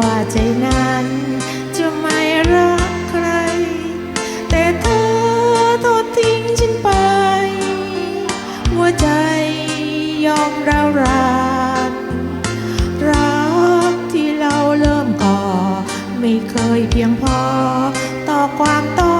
ว่าใจนั้นจะไม่รักใคร แต่เธอทอดทิ้งฉันไป หัวใจยอมเรารักรักที่เราเริ่มก่อ ไม่เคยเพียงพอต่อความต้อง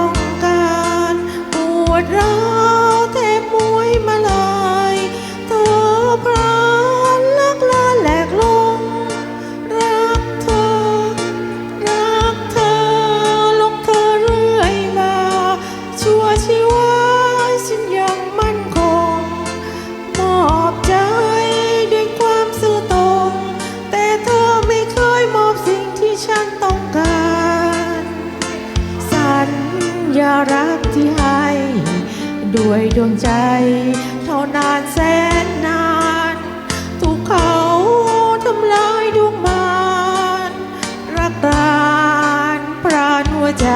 ด้วยดวงใจ เท่านานแสนนานถูกเขาทำลายดวงมานรักรานปราณหัวใจ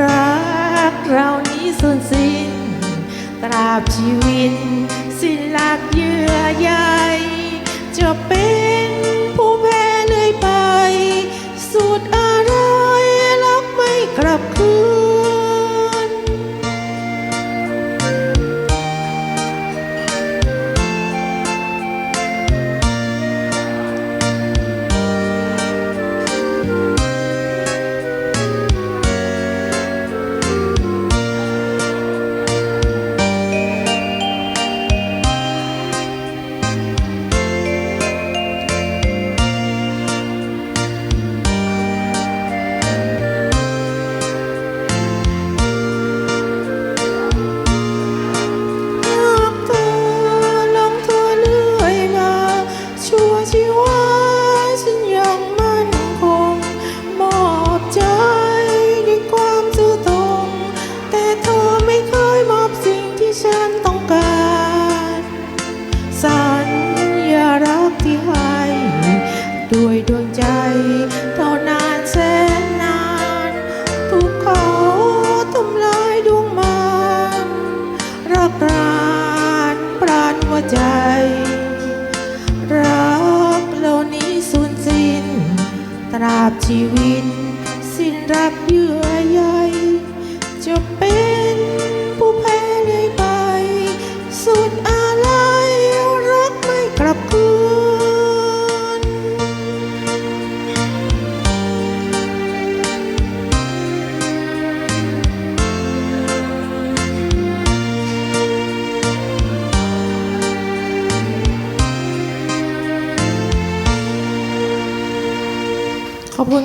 รักเรานี้สูญสิ้น ตราบชีวิต สิ้นหลักเยื่อใยจะเป็น ใจ รักเหล่านี้สูญสิ้น ตราบชีวิต สิ้นรักเยื่อใยจะเป็น 가보니